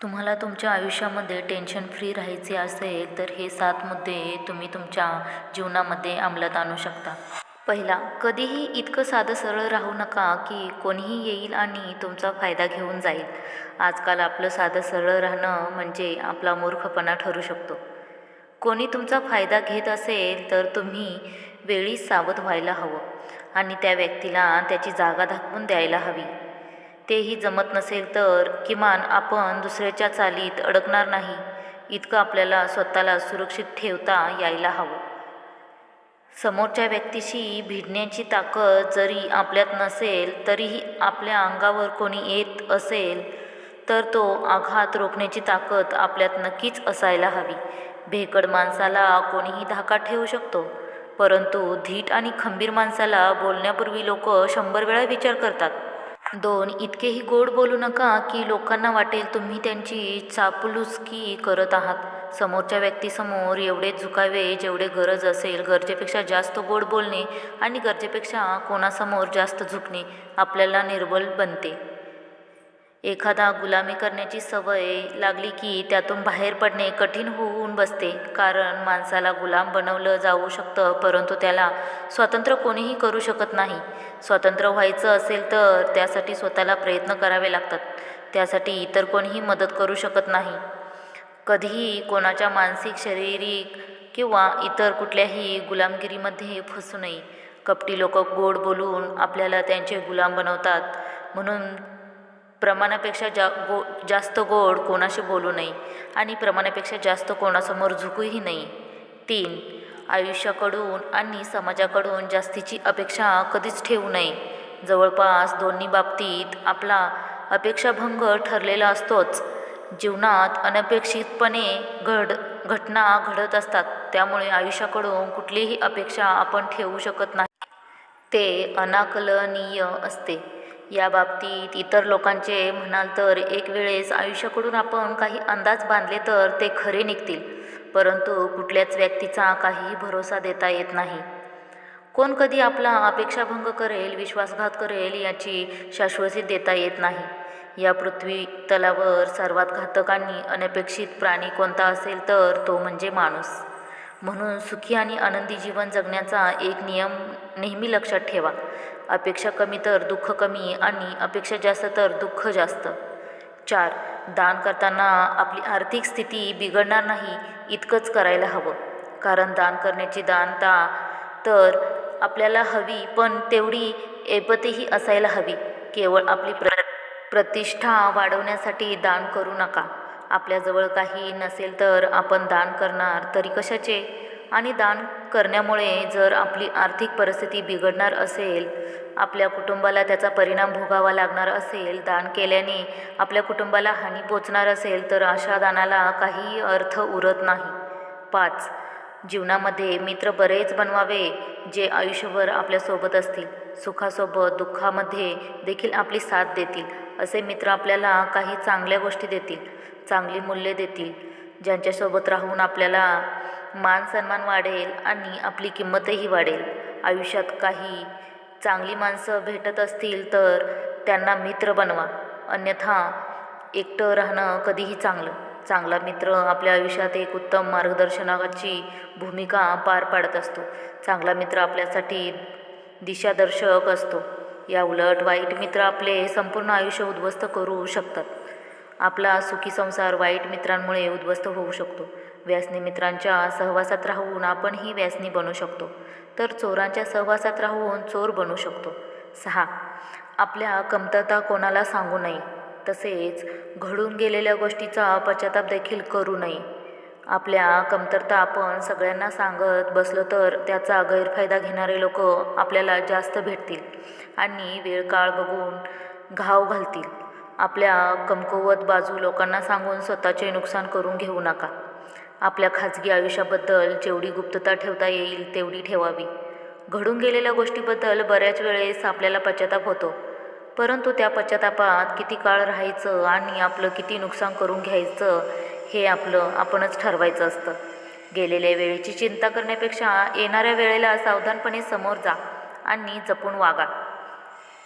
तुम्हाला तुमच्या आयुष्यामध्ये टेन्शन फ्री राहायचे असेल तर हे सात मुद्दे तुम्ही तुमच्या जीवनामध्ये अंमलात आणू शकता. पहिला कधीही इतकं साधं सरळ राहू नका की कोणीही येईल आणि तुमचा फायदा घेऊन जाईल. आजकाल आपलं साधं सरळ राहणं म्हणजे आपला मूर्खपणा ठरू शकतो. कोणी तुमचा फायदा घेत असेल तर तुम्ही वेळीच सावध व्हायला हवं आणि त्या व्यक्तीला त्याची जागा दाखवून द्यायला हवी. तेही जमत नसेल तर किमान आपण दुसऱ्याच्या चालीत अडकणार नाही. इतकं आपल्याला स्वतःला सुरक्षित ठेवता यायला हवं. समोरच्या व्यक्तीशी भिडण्याची ताकद जरी आपल्यात नसेल तरीही आपल्या अंगावर कोणी येत असेल तर तो आघात रोखण्याची ताकद आपल्यात नक्कीच असायला हवी. भेकड माणसाला कोणीही धाकात ठेवू शकतो परंतु धीट आणि खंबीर माणसाला बोलण्यापूर्वी लोक शंभर वेळा विचार करतात. दोन इतकेही गोड बोलू नका की लोकांना वाटेल तुम्ही त्यांची चापलुसकी करत आहात. समोरच्या व्यक्तीसमोर एवढे झुकावे जेवढे गरज असेल गरजेपेक्षा जास्त गोड बोलणे आणि गरजेपेक्षा कोणासमोर जास्त झुकणे आपल्याला निर्बल बनते. एखादा गुलामी करण्याची सवय लागली की त्यातून बाहेर पडणे कठीण होऊन बसते. कारण माणसाला गुलाम बनवलं जाऊ शकतं परंतु त्याला स्वतंत्र कोणीही करू शकत नाही. स्वतंत्र व्हायचं असेल तर त्यासाठी स्वतःला प्रयत्न करावे लागतात. त्यासाठी इतर कोणीही मदत करू शकत नाही. कधीही कोणाच्या मानसिक शारीरिक किंवा इतर कुठल्याही गुलामगिरीमध्ये फसू नये. कपटी लोक गोड बोलून आपल्याला त्यांचे गुलाम बनवतात. म्हणून प्रमाणापेक्षा जा गो जास्त गोड कोणाशी बोलू नये आणि प्रमाणापेक्षा जास्त कोणासमोर झुकूही नाही तीन आयुष्याकडून आणि समाजाकडून जास्तीची अपेक्षा कधीच ठेवू नये. जवळपास दोन्ही बाबतीत आपला अपेक्षाभंग ठरलेला असतोच. जीवनात अनपेक्षितपणे घड घटना घडत असतात. त्यामुळे आयुष्याकडून कुठलीही अपेक्षा आपण ठेवू शकत नाही. ते अनाकलनीय असते. या बाबतीत इतर लोकांचे म्हणाल तर एक वेळेस आयुष्याकडून आपण काही अंदाज बांधले तर ते खरे निघतील. परंतु कुठल्याच व्यक्तीचा काहीही भरोसा देता येत नाही. कोण कधी आपला अपेक्षाभंग करेल विश्वासघात करेल याची शाश्वती देता येत नाही. या पृथ्वी तलावर सर्वात घातक आणि अनपेक्षित प्राणी कोणता असेल तर तो म्हणजे माणूस. म्हणून सुखी आणि आनंदी जीवन जगण्याचा एक नियम नेहमी लक्षात ठेवा. अपेक्षा कमी तर दुःख कमी आणि अपेक्षा जास्त तर दुःख जास्त. चार दान करताना आपली आर्थिक स्थिती बिघडणार नाही इतकंच करायला हवं. कारण दान करण्याची दानता तर आपल्याला हवी पण तेवढी ऐपतही असायला हवी. केवळ आपली प्र प्रतिष्ठा वाढवण्यासाठी दान करू नका. आपल्याजवळ काही नसेल तर आपण दान करणार तरी कशाचे? आणि दान करण्यामुळे जर आपली आर्थिक परिस्थिती बिघडणार असेल आपल्या कुटुंबाला त्याचा परिणाम भोगावा लागणार असेल दान केल्याने आपल्या कुटुंबाला हानी पोचणार असेल तर अशा दानाला काही अर्थ उरत नाही. पाच जीवनामध्ये मित्र बरेच बनवावे जे आयुष्यभर आपल्यासोबत असतील. सुखासोबत दुःखामध्ये देखील आपली साथ देतील. असे मित्र आपल्याला काही चांगल्या गोष्टी देतील चांगली मूल्ये देतील. ज्यांच्यासोबत राहून आपल्याला मान सन्मान वाढेल आणि आपली किंमतही वाढेल. आयुष्यात काही चांगली माणसं भेटत असतील तर त्यांना मित्र बनवा. अन्यथा एकटं राहणं कधीही चांगलं. चांगला मित्र आपल्या आयुष्यात एक उत्तम मार्गदर्शनाची भूमिका पार पाडत असतो. चांगला मित्र आपल्यासाठी दिशादर्शक असतो. या उलट वाईट मित्र आपले संपूर्ण आयुष्य उद्ध्वस्त करू शकतात. आपला सुखी संसार वाईट मित्रांमुळे उद्ध्वस्त होऊ शकतो. व्यासनी मित्रांच्या सहवासात राहून आपणही व्यासनी बनू शकतो. तर चोरांच्या सहवासात राहून चोर बनू शकतो. सहा. आपल्या कमतरता कोणाला सांगू नये. तसेच घडून गेलेल्या गोष्टीचा पश्चाताप देखील करू नये. आपल्या कमतरता आपण सगळ्यांना सांगत बसलो तर त्याचा गैरफायदा घेणारे लोक आपल्याला जास्त भेटतील आणि वेळ काळ बघून घाव घालतील. आपल्या कमकुवत बाजू लोकांना सांगून स्वतःचे नुकसान करून घेऊ नका. आपल्या खाजगी आयुष्याबद्दल जेवढी गुप्तता ठेवता येईल तेवढी ठेवावी. घडून गेलेल्या गोष्टीबद्दल बऱ्याच वेळेस आपल्याला पश्चाताप होतो. परंतु त्या पश्चातापात किती काळ राहायचं आणि आपलं किती नुकसान करून घ्यायचं हे आपलं आपणच ठरवायचं असतं. गेलेल्या वेळेची चिंता करण्यापेक्षा येणाऱ्या वेळेला सावधानपणे समोर जा आणि जपून वागा.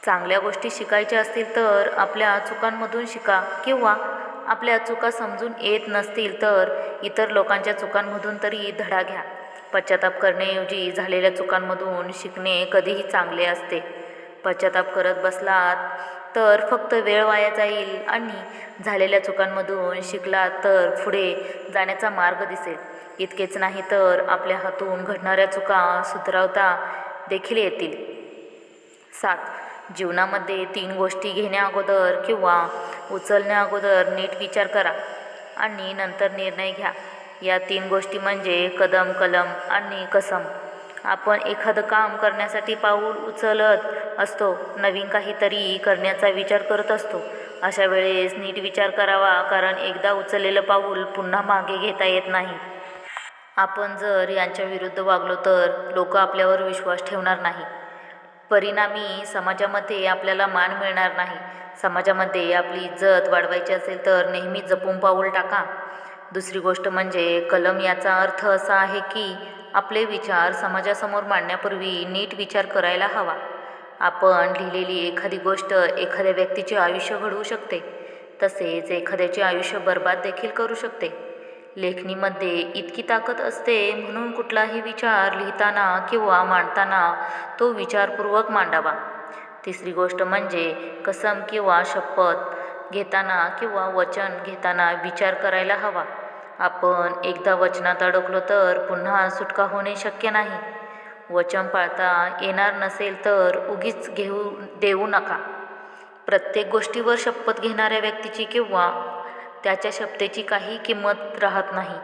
चांगल्या गोष्टी शिकायच्या असतील तर आपल्या चुकांमधून शिका किंवा आपल्या चुका समजून येत नसतील तर इतर लोकांच्या चुकांमधून तरी धडा घ्या. पश्चाताप करण्याऐवजी झालेल्या चुकांमधून शिकणे कधीही चांगले असते. पश्चाताप करत बसलात तर फक्त वेळ वाया जाईल आणि झालेल्या चुकांमधून शिकलात तर पुढे जाण्याचा मार्ग दिसेल. इतकेच नाही तर आपल्या हातून घडणाऱ्या चुका सुधरवता देखील येतील. सात. जीवनामध्ये तीन गोष्टी घेण्याअगोदर किंवा उचलण्याअगोदर नीट विचार करा आणि नंतर निर्णय घ्या. या तीन गोष्टी म्हणजे कदम कलम आणि कसम. आपण एखादं काम करण्यासाठी पाऊल उचलत असतो नवीन काहीतरी करण्याचा विचार करत असतो. अशा वेळेस नीट विचार करावा कारण एकदा उचललेलं पाऊल पुन्हा मागे घेता येत नाही. आपण जर यांच्या विरुद्ध वागलो तर लोक आपल्यावर विश्वास ठेवणार नाही. परिणामी समाजामध्ये आपल्याला मान मिळणार नाही. समाजामध्ये आपली इज्जत वाढवायची असेल तर नेहमी जपून पाऊल टाका. दुसरी गोष्ट म्हणजे कलम याचा अर्थ असा आहे की आपले विचार समाजासमोर मांडण्यापूर्वी नीट विचार करायला हवा. आपण लिहिलेली एखादी गोष्ट एखाद्या व्यक्तीचे आयुष्य घडवू शकते. तसेच एखाद्याचे आयुष्य बर्बाद देखील करू शकते. लेखणीमध्ये इतकी ताकद असते म्हणून कुठलाही विचार लिहिताना किंवा मांडताना तो विचारपूर्वक मांडावा. तिसरी गोष्ट म्हणजे कसम किंवा शपथ घेताना किंवा वचन घेताना विचार करायला हवा. आपण एकदा वचनात अडकलो तर पुन्हा सुटका होणे शक्य नाही. वचन पाळता येणार नसेल तर उगीच घेऊ देऊ नका. प्रत्येक गोष्टीवर शपथ घेणाऱ्या व्यक्तीची किंवा त्याच्या शपथेची काही किंमत राहत नाही.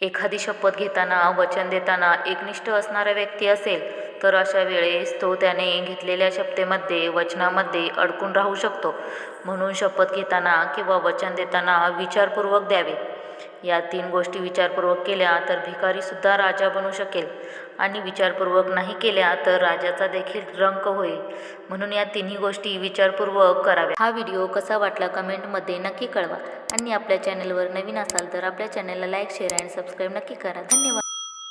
एखादी शपथ घेताना वचन देताना एकनिष्ठ असणारा व्यक्ती असेल तर अशा वेळेस तो त्याने घेतलेल्या शपथेमध्ये वचनामध्ये अडकून राहू शकतो. म्हणून शपथ घेताना किंवा वचन देताना विचारपूर्वक द्यावे. या तीन गोष्टी विचारपूर्वक केल्या तर भिकारीसुद्धा राजा बनू शकेल. आणि विचारपूर्वक नाही केल्या तर राजाचा देखील रंक होईल. म्हणून या तिन्ही गोष्टी विचारपूर्वक कराव्या. हा व्हिडिओ कसा वाटला कमेंटमध्ये नक्की कळवा. आणि आपल्या चॅनलवर नवीन असाल तर आपल्या चॅनलला लाईक शेअर आणि सबस्क्राईब नक्की करा. धन्यवाद.